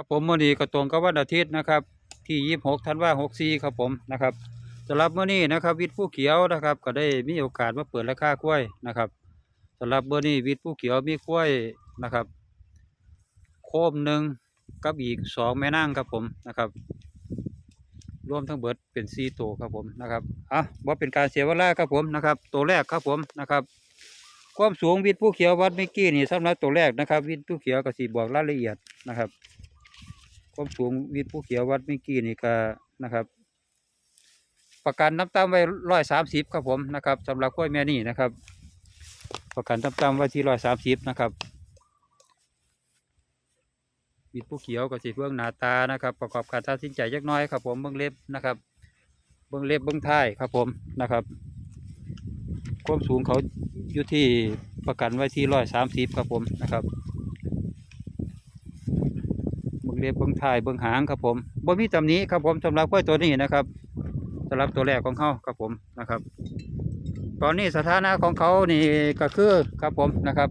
ครับผมมื่อนี้ก็ตรงกับวันอาทิตย์นะครับ ที่ยี่สิบหกธันวาหกสี่ครับผมนะครับสำหรับมื่อนี้นะครับ วิทย์ผู้เขียวนะครับ ก็ได้มีโอกาสมาเปิดราคากล้วยนะครับสำหรับมื่อนี้วิทย์ผู้เขียวมีกล้วยนะครับ โคมหนึ่งกับอีกสองแม่นางครับผมนะครับรวมทั้งเบิดเป็นสี่ตัวครับผมนะครับอะว่าเป็นการเสียเวลาครับผมนะครับ ตัวแรกครับผมนะครับความสูงวิทย์ผู้เขียววัดเมื่อกี้นี่สำหรับตัวแรกนะครับ วิทย์ผู้เขียวก็สีบอกรายละเอียดนะครับ ความสูงวิทผู้เขียววัดมื่กี้นี่ก็นะครับ ประกันน้ำตามไว้ร้อยสามสิบครับผมนะครับสำหรับกล้วยแม่นี่นะครับ ประกันน้ำตามไว้ที่ร้อยสามสิบนะครับวิทผู้เขียวก็สิเบื้องหนาตานะครับ ประกอบการตัดสินใจยักน้อยครับผมเบื้องเล็บนะครับ เบื้องเล็บเบื้องท้ายครับผมนะครับ ความสูงเขาอยู่ที่ประกันไว้ที่ร้อยสามสิบครับผมนะครับ เบื้องเล็บเบื้องท้ายเบื้องหางครับผมบ่มีตำหนี้ครับผมสำหรับกล้วยตัวนี้นะครับสำหรับตัวแรกของเขาครับผมนะครับ ตอนนี้สถานะของเขานี่ก็คือครับผมนะครับ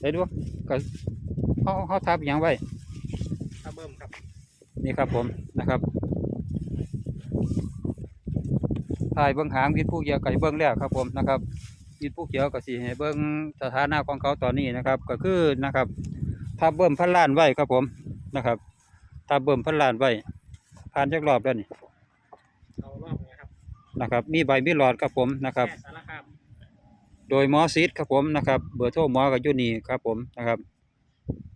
เดี๋ยวดูก็เขาเขาทับอหย่างไว้ถ้าเบิ่มครับนี่ครับผมนะครับถ่ายเบื้องหางวิทย์ผู้เขียวกับเบื้องแล้วครับผมนะครับวิทย์ผู้เขียวกับสีให้เบื้องสถานะของเขาตอนนี้นะครับ ก็คือนะครับถ้าเบิ่มพันล้านไว้ครับผมนะครับ ถ้าเบิ่มพันล้านไว้ผ่านจักรอบแล้วนี่เอารอบไงครับนะครับ มีใบมีหลอดครับผมนะครับแค่สารคามโดยหมอซีดครับผมนะครับเบอร์โทรหมอกับยูนี่ครับผมนะครับ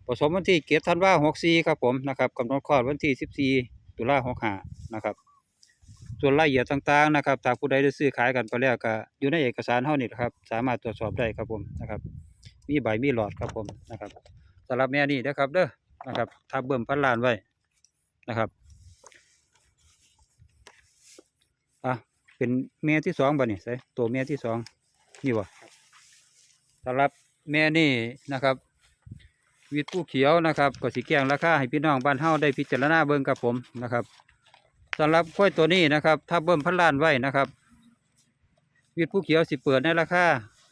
ผสมวันที่เกียรธันวาหกสี่ครับผมนะครับกำหนดคลอดวันที่สิบสี่ตุลาหกห้านะครับ ส่วนรายละเอียดต่างๆนะครับถ้าผู้ใดได้ซื้อขายกันไปแล้วก็อยู่ในเอกสารเท่านี้แหละครับ สามารถตรวจสอบได้ครับผมนะครับ มีใบมีหลอดครับผมนะครับสำหรับแม่นี่นะครับเด้อนะครับทับเบิ่มพันล้านไว้ นะครับอะเป็นแม่ที่สองบ่นี่ใส่ตัวแม่ที่สองนี่วะสำหรับแม่นี่นะครับ วิทผู้เขียวนะครับก็สิแกงราคาให้พี่น้องบ้านเฮาได้พิจารณาเบิ่งกับผมนะครับสำหรับกล้วยตัวนี้นะครับ ถ้าเบิ่มพันล้านไว้นะครับ วิทผู้เขียวสิเปิดในราคา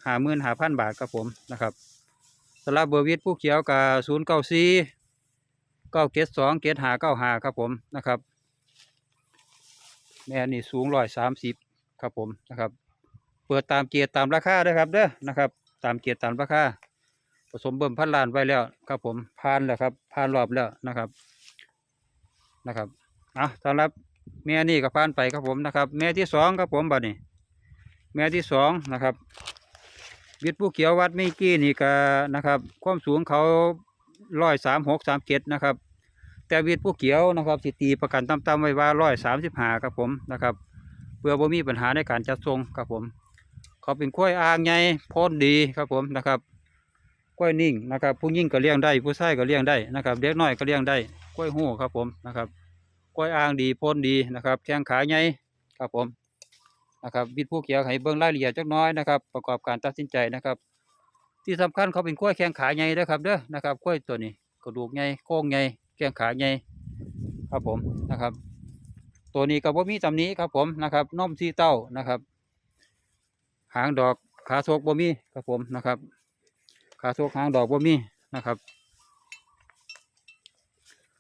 หาหมื่นหาพันบาทครับผมนะครับสำหรับเบอร์วิทผู้เขียวกับศูนย์เก้าสี่ เก้าเกตสองเกตหาเก้าหาครับผมนะครับ แม่นี่สูงร้อยสามสิบครับผมนะครับ เปิดตามเกียรตามราคาเด้อครับเด้อนะครับ ตามเกียรตามราคาผสมเบิ่มพันล้านไว้แล้วครับผมผ่านแล้วครับผ่านรอบแล้วนะครับนะครับอะสำหรับแม่นี่ก็ผ่านไปครับผมนะครับ แม่ที่สองครับผมบัดนี้ แม่ที่สองนะครับวิทย์ผู้เขียววัดไม่กี้นี่ก็นะครับ ความสูงเขา ร้อยสามหกสามเจ็ดนะครับ แต่วิทย์ผู้เขียวนะครับสิตีประกันต่ำๆไว้ว่าร้อยสามสิบห้าครับผมนะครับ เพื่อบ่มีปัญหาในการจัดส่งครับผม เขาเป็นข้อยอ่างใหญ่พ้นดีครับผมนะครับกล้วยนิ่งนะครับ ผู้ยิ่งก็เลี้ยงได้ ผู้ใชายก็เลี้ยงได้นะครับเด็กน้อยก็เลี้ยงได้กล้วยหู้ครับผมนะครับกล้วยอ่างดีพ้นดีนะครับแข้งขาใหญ่ครับผมนะครับวิทย์ผู้เขียวให้เบิ่งรายละเอียดจักน้อยนะครับ ประกอบการตัดสินใจนะครับ ที่สำคัญเขาเป็นกล้วยแข้งขาใหญ่นะครับเด้อนะครับกล้วยตัวนี้กระดูกใหญ่โค้งใหญ่แข้งขาใหญ่ครับผมนะครับ ตัวนี้ก็บ่มีตำนี้ครับผมนะครับนมสีเต้านะครับ หางดอกขาโศกบ่มีครับผมนะครับ ขาโซกหางดอกบ่มีนะครับ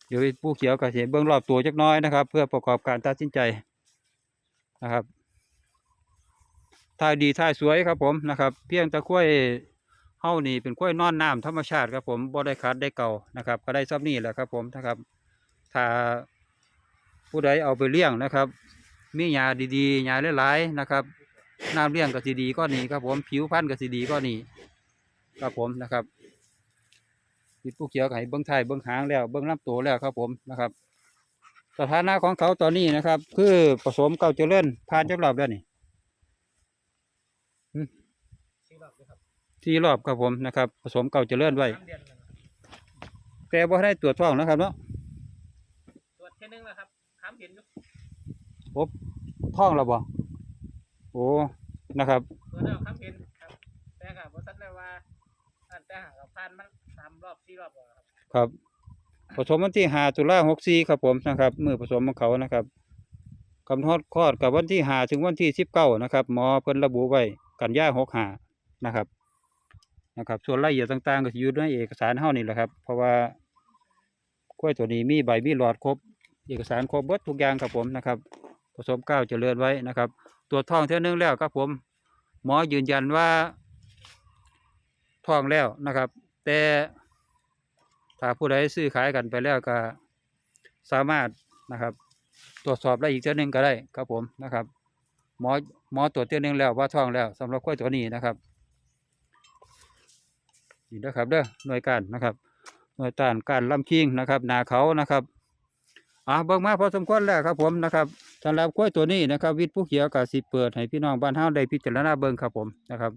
เดี๋ยวผู้เขียวก็สิเบื้องรอบตัวจักน้อยนะครับ เพื่อประกอบการตัดสินใจนะครับท่ายดีท่ายสวยครับผมนะครับ เพียงแตะกล้วย เฮานี่เป็นกล้วยนอนน้ำธรรมชาติครับผมบ่ได้คัดได้เก่านะครับ ก็ได้ซับนี่แหละครับผมนะครับ ถ้าผู้ใดเอาไปเลี้ยงนะครับ มีหญ้าดีๆหญ้าหลายๆนะครับน้ำเลี้ยงก็สิดีก็นี่ครับผมผิวพรรณก็สิดีก็นี่ครับผมนะครับติดผู้เขียวก็ให้เบิ้งไทยเบิ้งหางแล้วเบิ้งลำตัวแล้วครับผมนะครับ สถานะของเขาตอนนี้นะครับ คือผสมเก่าเจริญผ่านจักรอบแล้วนี่ สี่รอบเลยครับที่รอบครับผมนะครับ ผสมเก่าเจริญไว้สามเดือนแล้วนะครับแต่บ่ได้ตรวจท้องนะครับเนาะตรวจแค่นึงแล้วครับถามเห็นอยู่ท้องแล้วบ่โอ้นะครับตรวจแล้วถามเห็นครับแต่กับบริษัทเลยว่าอันแต่หากเราผ่านมันสามรอบสี่รอบแล้วครับครับ ผสมวันที่ห้าตุลาหกสี่ครับผมนะครับมือผสมของเขานะครับกำหนดคลอดกับวันที่ห้าถึงวันที่สิบเก้านะครับ หมอเพิ่นระบุไว้กันยาหกห้านะครับ นะครับ ส่วนรายละเอียดต่างๆ ก็อยู่ในเอกสารเฮานี่แหละครับ เพราะว่ากล้วยตัวนี้มีใบมีหลอดครบ เอกสารครบเบิดทุกอย่างครับผมนะครับ ผสมก้าวเจริญไว้นะครับ ตัวท้องเท่านึงแล้วครับผม หมอยืนยันว่าท้องแล้วนะครับ แต่ถ้าผู้ใดซื้อขายกันไปแล้วก็สามารถนะครับ ตรวจสอบได้อีกเท่านึงก็ได้ครับผมนะครับ หมอหมอตรวจเท่านึงแล้วว่าท้องแล้วสำหรับกล้วยตัวนี้นะครับ นี่นะครับเด้อหน่วยการนะครับ หน่วยต้านการลำคิงนะครับนาเขานะครับอะเบิ่งมาพอสมควรแล้วครับผมนะครับสำหรับกล้วยตัวนี้นะครับ วิทย์ผู้เขียวกับสิเปิดให้พี่น้องบ้านเฮาได้พิจารณาเบิ่งครับผมนะครับ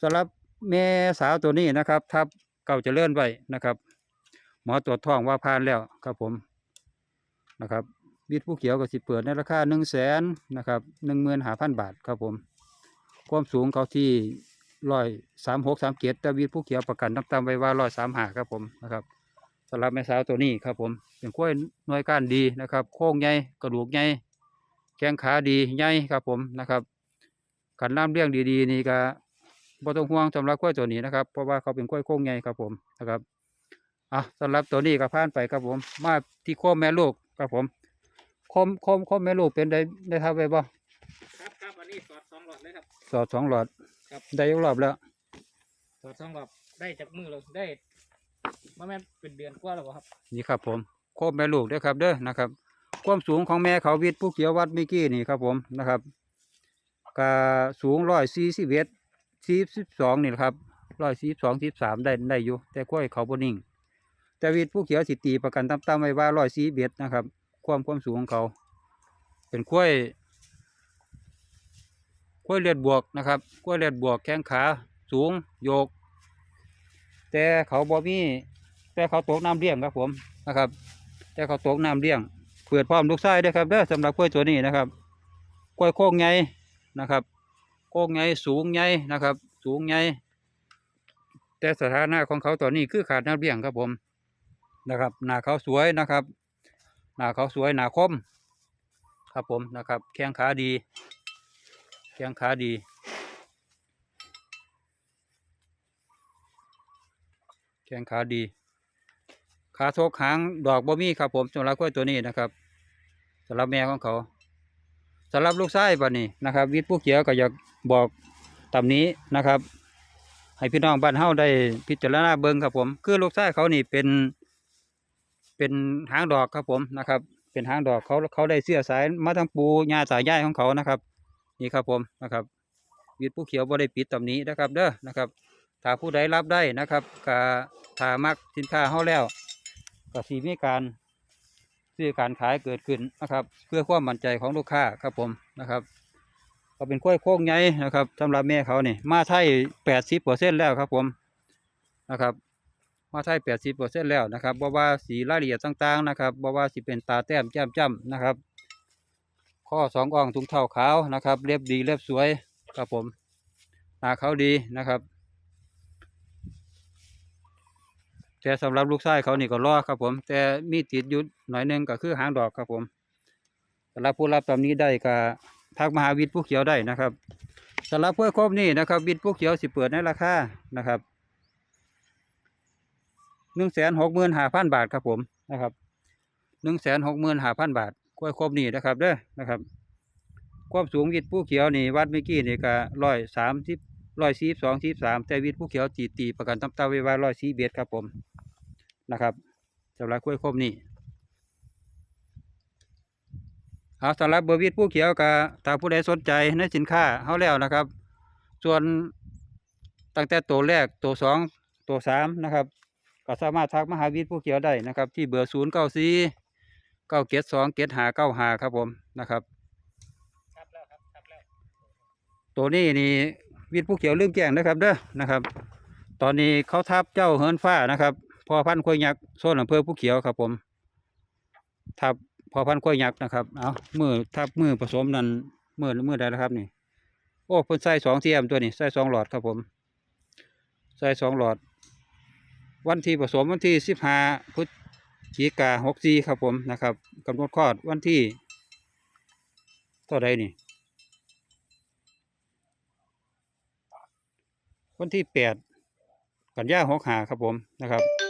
สำหรับแม่สาวตัวนี้นะครับ ทับเก่าจะเลื่อนไว้นะครับ หมอตรวจท้องว่าผ่านแล้วครับผมนะครับวิทย์ผู้เขียวกับสิเปิดในราคาหนึ่งแสนนะครับหนึ่งหมื่นห้าพันบาทครับผม ความสูงเขาที่ ร้อยสามหกสามเกียรแต่วิทย์ผู้เขียวประกันน้ำตามไว้ว่าร้อยสามหาครับผมนะครับสำหรับแม่สาวตัวนี้ครับผมเป็นกล้วยหน่วยก้านดีนะครับ โค้งใหญ่กระดูกใหญ่แข้งขาดีใหญ่ครับผมนะครับขันน้ำเลี้ยงดีๆ นี่ก็บ่ต้องห่วงสำหรับกล้วยตัวนี้นะครับ เพราะว่าเขาเป็นกล้วยโค้งใหญ่ครับผมนะครับอะสำหรับตัวนี้ก็ผ่านไปครับผม มาที่โค้มแม่ลูกครับผมโค้มโค้มโค้มแม่ลูกเป็นได้ได้ทำไปบ่ครับครับอันนี้สอดสองหลอดเลยครับสอดสองหลอด ครับ ได้ยกรอบแล้วสอดสองหลอดได้จากมือเราได้มาแม่นเป็นเดือนกว่าแล้วบ่ครับ นี่ครับผมโคบแม่ลูกเด้อครับเด้อนะครับ ความสูงของแม่เขาวิทย์ผู้เขียววัดเมื่อกี้นี่ครับผมนะครับก็สูงร้อยสี่สิบเอ็ดสี่สิบสองนี่แหละครับร้อยสี่สองสี่สามได้ได้อยู่ แต่กล้วยเขาบนิ่ง แต่วิทย์ผู้เขียวสิตีประกันตั้มๆไว้ว่าร้อยสี่เอ็ดนะครับ ความความสูงของเขา เป็นกล้วย กล้วยเลือดบวกนะครับกล้วยเลือดบวกแข้งขาสูงโยก แต่เขาบ่มีแต่เขาตกน้ำเลี้ยงครับผมนะครับ แต่เขาตกน้ำเลี้ยง เปิดพร้อมลูกไส้ด้วยครับเด้อสำหรับกล้วยตัวนี้นะครับกล้วยโค้งใหญ่นะครับ โค้งใหญ่สูงใหญ่นะครับ สูงใหญ่แต่สถานะของเขาตอนนี้คือขาดน้ำเลี้ยงครับผมนะครับ หน้าเขาสวยนะครับ หน้าเขาสวยหน้าคม ครับผมนะครับ แข้งขาดี แข้งขาดี แข้งขาดี ขาโทกหางดอกบ่มีครับผมสำหรับกล้วยตัวนี้นะครับสำหรับแม่ของเขาสำหรับลูกไส้บัดนี้นะครับ วิทย์ผู้เขียวก็อยากบอกตำนี้นะครับ ให้พี่น้องบ้านเฮาได้พิจารณาเบิ่งครับผม คือลูกไส้เขานี่เป็นเป็นหางดอกครับผมนะครับ เป็นหางดอกเขาเขาได้เสื้อสายมาทั้งปูญาสายย่ายของเขานะครับ นี่ครับผมนะครับวิทย์ผู้เขียวบ่ได้ปิดตำนี้นะครับเด้อนะครับถ้าผู้ใดรับได้นะครับก็ถ้ามักสินค้าเฮาแล้วก็สีมีการซื้อการขายเกิดขึ้นนะครับ เพื่อความมั่นใจของลูกค้าครับผมนะครับ ก็เป็นกล้วยโค้งใหญ่นะครับสำหรับแม่เขานี่มาไทยแปดสิบเปอร์เซ็นแล้วครับผมนะครับ มาไทยแปดสิบเปอร์เซ็นแล้วนะครับบ่ว่าสีรายละเอียดต่างๆนะครับบ่ว่าสิเป็นตาแต้มแจ่มจ้ำนะครับ ข้อสองอ่องถุงเท้าขาวนะครับ เรียบดีเรียบสวยครับผมหน้าเขาดีนะครับแต่สำหรับลูกชายเขานี่ก็รอครับผม แต่มีติดอยุดหน่อยหนึงก็คือหางดอกครับผมสำหรับผู้รับตำนี้ได้ก็ทักมหาวิทย์ผู้เขียวได้นะครับสำหรับเพื่อครบนี่นะครับ วิทย์ผู้เขียวสิเปิดในราคานะครับหนึ่งแสนหกหมื่นห้าพันบาทครับผมนะครับหนึ่งแสนหกหมื่นห้าพันบาท กล้วยครบนี่นะครับเด้อนะครับ ความสูงวิทย์ผู้เขียวนี่วัดเมื่อกี้นี่ก็ร้อยสามสิบร้อยสี่สองสี่สามแต่วิทย์ผู้เขียวตีตีประกันตำตาไว้ว่าร้อยสี่เบียดครับผมนะครับสำหรับกล้วยคมนี่เอาสำหรับเบอร์วิทผู้เขียวกับถ้าผู้ใดสนใจในสินค้าเขาแล้วนะครับ ส่วนตั้งแต่ตัวแรกตัวสองตัวสามนะครับ ก็สามารถทักมาหาวิทย์ผู้เขียวได้นะครับ ที่เบอร์ศูนย์เก้าสี่ เก้าเกตสองเกตหาเก้าหาครับผมนะครับครับแล้วครับครับแล้วตัวนี้นี่วิทย์ผู้เขียวลืมแจ้งนะครับเด้อนะครับ ตอนนี้เขาทับเจ้าเฮินฟ้านะครับพอพันธุ์กล้วยยักษ์โซนอำเภอผู้เขียวครับผมทับพอพันธุ์กล้วยยักษ์นะครับเอามือทับมือผสมนั่นมือมือใดแล้วครับนี่โอ้เพิ่นใส่สองเทียมตัวนี้ใส่สองหลอดครับผมใส่สองหลอด วันที่ผสมวันที่สิบห้าพฤศ จิกาหกสี่ครับผมนะครับกำหนดคลอดวันที่เท่าใดนี่ วันที่แปดกันยาหกหาครับผมนะครับ